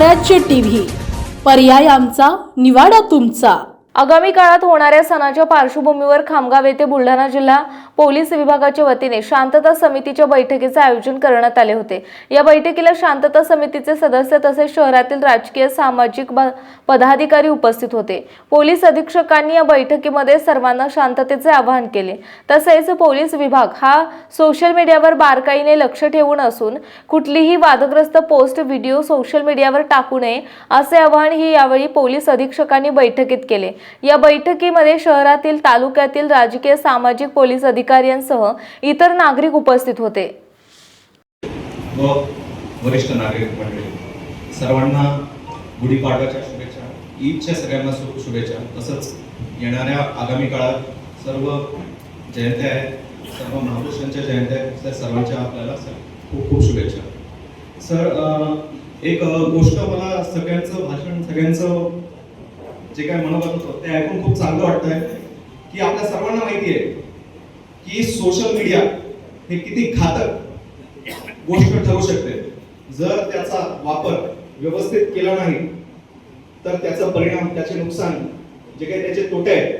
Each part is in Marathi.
स्वराज्य टीव्ही. पर्याय आमचा निवाडा तुमचा. आगामी काळात होणाऱ्या सणाच्या पार्श्वभूमीवर खामगाव येथे बुलढाणा जिल्हा पोलीस विभागाच्या वतीने शांतता समितीच्या बैठकीचे आयोजन करण्यात आले होते. या बैठकीला शांतता समितीचे सदस्य तसेच शहरातील राजकीय सामाजिक पदाधिकारी उपस्थित होते. पोलीस अधीक्षकांनी या बैठकीमध्ये सर्वांना शांततेचे आवाहन केले. तसेच पोलीस विभाग हा सोशल मीडियावर बारकाईने लक्ष ठेवून असून कुठलीही वादग्रस्त पोस्ट व्हिडिओ सोशल मीडियावर टाकू नये असे आवाहनही यावेळी पोलीस अधीक्षकांनी बैठकीत केले. या बैठकीमध्ये शहरातील तालुक्यातील राजकीय सामाजिक पोलीस अधिकाऱ्यांसह इतर नागरिक उपस्थित होते. व वरिष्ठ नागरिक मंडळी सर्वांना गुढीपाडव्याच्या शुभेच्छा ईदच्या सगळ्यांना शुभेच्छा. तसंच येणाऱ्या आगामी काळात सर्व जयंत्या आहेत सर्व महापुरुषांच्या जयंत्या आहेत त्या सर्वांच्या आपल्याला खूप खूप शुभेच्छा. सर एक गोष्ट मला सगळ्यांचं भाषण सगळ्यांचं जे काय मनोगत होतं ते ऐकून खूप चांगलं वाटतंय की आपल्या सर्वांना माहिती आहे. की सोशल मीडिया हे किती घातक गोष्ट ठरू शकते. जर त्याचा वापर व्यवस्थित केला नाही तर त्याचा परिणाम त्याचे नुकसान जे काही त्याचे तोटे आहेत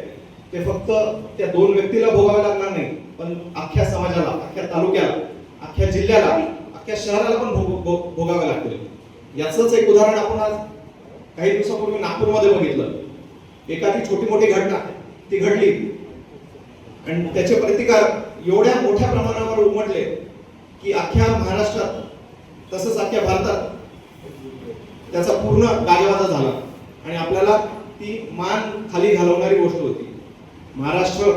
ते फक्त त्या दोन व्यक्तीला भोगावे लागणार नाही पण अख्ख्या समाजाला अख्ख्या तालुक्याला अख्ख्या जिल्ह्याला अख्ख्या शहराला पण भोग- भोग- भोगावे लागतील. याचंच एक उदाहरण आपण आज काही दिवसापूर्वी नागपूरमध्ये बघितलं. एखादी छोटी मोठी घटना ती घडली. आणि त्याचे प्रतिकार एवढ्या मोठ्या प्रमाणावर उमटले की अख्ख्या महाराष्ट्रात तसंच अख्ख्या भारतात त्याचा पूर्ण गाजवाजा झाला. आणि आपल्याला ती मान खाली घालवणारी गोष्ट होती. महाराष्ट्र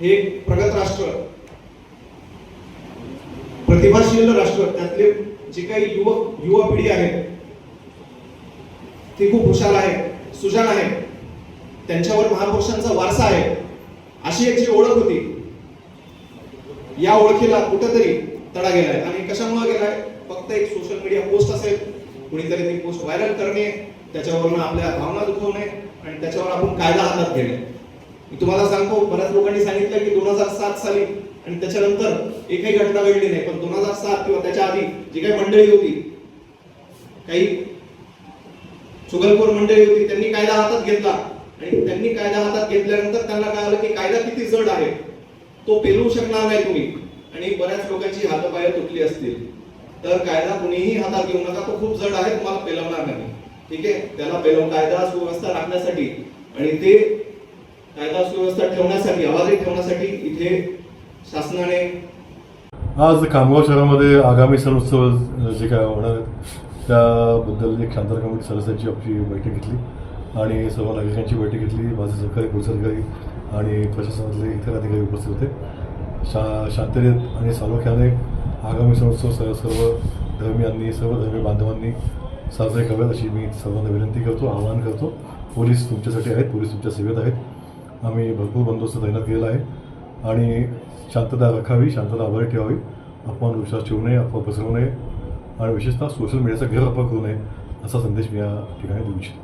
हे प्रगत राष्ट्र. प्रतिभाशील राष्ट्र. त्यातले जे काही युवक युवा पिढी आहे ती खूप हुशार आहे सुजान आहे. त्यांच्यावर महापुरुषांचा वारसा आहे. अशी याची ओळख होती. या ओळखीला कुठेतरी तडा गेलाय. आणि कशामुळे गेलाय? फक्त एक सोशल मीडिया पोस्ट असेल. कुणीतरी ती पोस्ट व्हायरल करणे त्याच्यावरून आपल्या भावना दुखवणे आणि त्याच्यावर आपण कायदा हातात घेणे. मी तुम्हाला सांगतो बऱ्याच लोकांनी सांगितलं की दोन हजार सात साली आणि त्याच्यानंतर एकही घटना घडली नाही. पण दोन हजार सात किंवा त्याच्या आधी जी काही मंडळी होती काही चुगलखोर मंडळी होती त्यांनी कायदा हातात घेतला. आणि त्यांनी कायदा हातात घेतल्यानंतर त्यांना कळालं की कायदा किती जड आहे. तो पेलवू शकणार नाही तुम्ही. आणि बऱ्याच लोकांची हातपाय तुटली असतील. तर कायदा कुणीही हातात घेऊ नका तो खूप जड आहे तुम्हाला पेलवणार नाही. ठीक आहे? त्याला पेलवून कायदा सुव्यवस्था राखण्यासाठी आणि ते कायदा सुव्यवस्था ठेवण्यासाठी आवाजही ठेवण्यासाठी इथे शासनाने आज खामगाव शहरामध्ये आगामी सण उत्सव जे काय होणार आहेत त्याबद्दल एक शांतता कमिटी सदस्यांची आपली बैठक घेतली. आणि सर्व नागरिकांची बैठक घेतली. माझे सहकारी पोलीस अधिकारी आणि प्रशासनातले इतर अधिकारी उपस्थित होते. शा शांततेत आणि सालोख्याने आगामी सणोत्सव स सर्व सर्व धर्मियांनी सर्व धर्मीय बांधवांनी साजरे कराव्यात अशी मी सर्वांना विनंती करतो आवाहन करतो. पोलीस तुमच्यासाठी आहेत पोलीस तुमच्या सेवेत आहेत. आम्ही भरपूर बंदोबस्त तैनात केलेला आहे. आणि शांतता राखावी शांतता आभारी ठेवावी. अपमान विश्वास ठेवू नये अफवा पसरवू नये. आणि विशेषतः सोशल मीडियाचा गैरवापर करू नये असा संदेश मी या ठिकाणी देऊ इच्छितो.